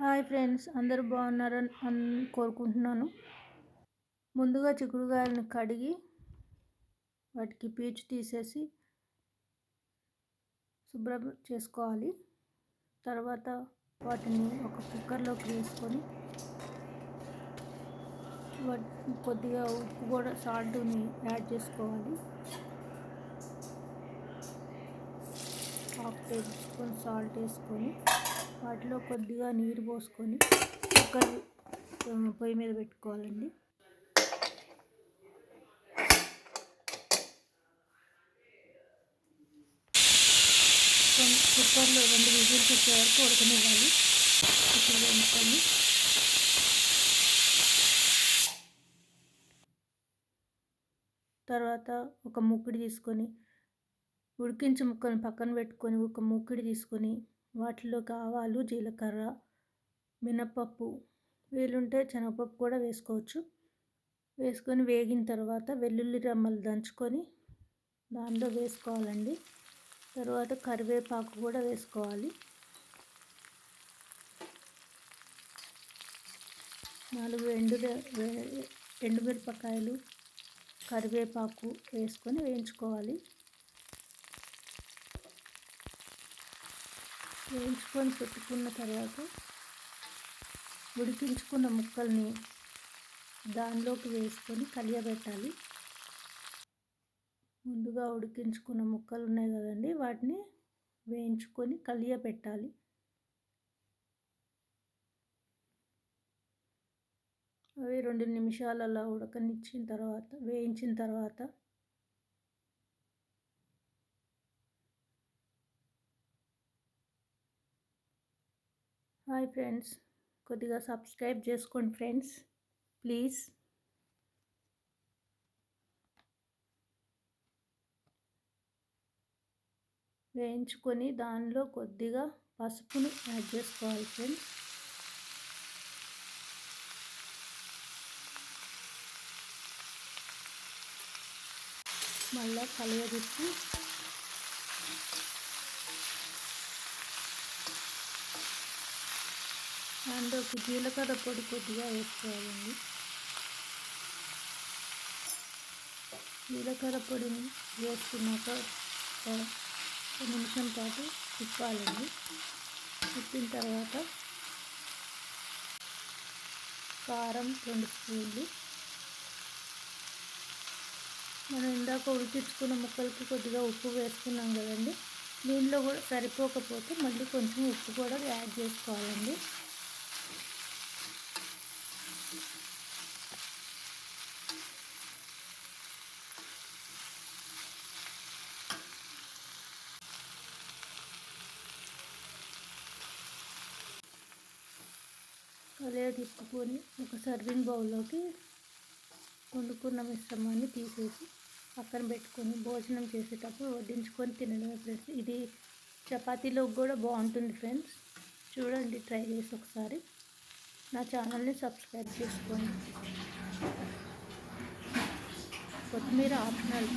Hi friends అందరూ బాగున్నారని అని కోరుకుంటున్నాను. ముందుగా చిక్కుడుగాయలను కడిగి వాటికి పీచు తీసేసి శుభ్రం చేసుకోవాలి. తర్వాత వాటిని ఒక కుక్కర్లోకి వేసుకొని కొద్దిగా ఉప్పు కూడా సాల్ట్ని యాడ్ చేసుకోవాలి. హాఫ్ టేబుల్ స్పూన్ సాల్ట్ వేసుకొని వాటిలో కొద్దిగా నీరు పోసుకొని కుక్కర్ పొయ్యి మీద పెట్టుకోవాలండి. కుక్కర్లో రెండు విజిల్స్ వచ్చే వరకు ఉడకనివ్వాలి. చిక్కుడుకాయ ముక్కల్ని తర్వాత ఒక ముక్కుడి తీసుకొని ఉడికించి ముక్కను పక్కన పెట్టుకొని ఒక ముక్కుడి తీసుకొని వాటిలోకి ఆవాలు జీలకర్ర మినపప్పు వీలుంటే శనగపప్పు కూడా వేసుకోవచ్చు. వేసుకొని వేగిన తర్వాత వెల్లుల్లి రమ్మలు దంచుకొని దానిలో వేసుకోవాలండి. తర్వాత కరివేపాకు కూడా వేసుకోవాలి. నాలుగు ఎండు ఎండుమిరపకాయలు కరివేపాకు వేసుకొని వేయించుకోవాలి. వేయించుకొని పెట్టుకున్న తర్వాత ఉడికించుకున్న ముక్కల్ని దానిలోకి వేసుకొని కలియబెట్టాలి. ముందుగా ఉడికించుకున్న ముక్కలు ఉన్నాయి కదండి వాటిని వేయించుకొని కలియబెట్టాలి. అవి రెండు నిమిషాలు అలా ఉడకనిచ్చిన తర్వాత వేయించిన తర్వాత హాయ్ ఫ్రెండ్స్ కొద్దిగా సబ్స్క్రైబ్ చేసుకోండి ఫ్రెండ్స్ ప్లీజ్ వేయించుకొని దానిలో కొద్దిగా పసుపును యాడ్ చేసుకోవాలి ఫ్రెండ్స్ మళ్ళీ కలియబెట్టి అందులోకి జీలకర్ర పొడి కొద్దిగా వేసుకోవాలండి. జీలకర్ర పొడిని వేసుకున్నాక ఒక నిమిషం పాటు తిప్పాలండి. తిప్పిన తర్వాత కారం రెండు స్పూన్లు. మనం ఇందాక ఉడికించుకున్న ముక్కలకి కొద్దిగా ఉప్పు వేసుకున్నాం కదండి. దీనిలో కూడా సరిపోకపోతే మళ్ళీ కొంచెం ఉప్పు కూడా యాడ్ చేసుకోవాలండి. కలియ తిప్పుకొని ఒక సర్వింగ్ బౌల్లోకి వండుకున్న మిశ్రమాన్ని తీసేసి పక్కన పెట్టుకొని భోజనం చేసేటప్పుడు వడ్డించుకొని తినడమే ఫ్రెండ్స్ ఇది చపాతీలో కూడా బాగుంటుంది ఫ్రెండ్స్ చూడండి ట్రై చేసి ఒకసారి. నా ఛానల్ని సబ్స్క్రైబ్ చేసుకోండి. కొత్తిమీర ఆప్షనల్.